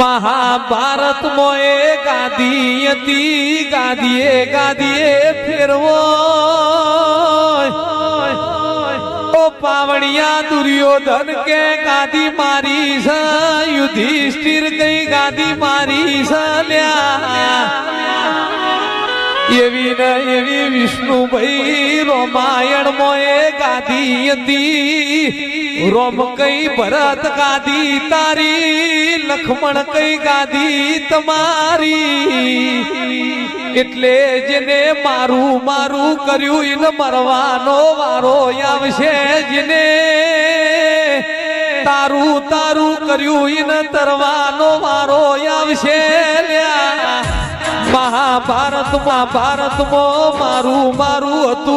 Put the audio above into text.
महाभारत मोए गादी गादिए गादिए फिर वो ओ पावड़िया दुर्योधन के गादी मारी सा युधिष्ठिर कई गादी मारी सा लिया એવી ને એવી વિષ્ણુભાઈ રોમાયણ મોએ ગાધી હતી. રોમ કઈ ભરત ગાધી, તારી લખમણ કઈ ગાધી તમારી. એટલે જેને મારું મારું કર્યું એને મરવાનો વારો આવશે જેને. તારું તારું કર્યું એને તરવાનો વારો આવશે મહાભારતમાં ભારતમાં મારું મારું હતું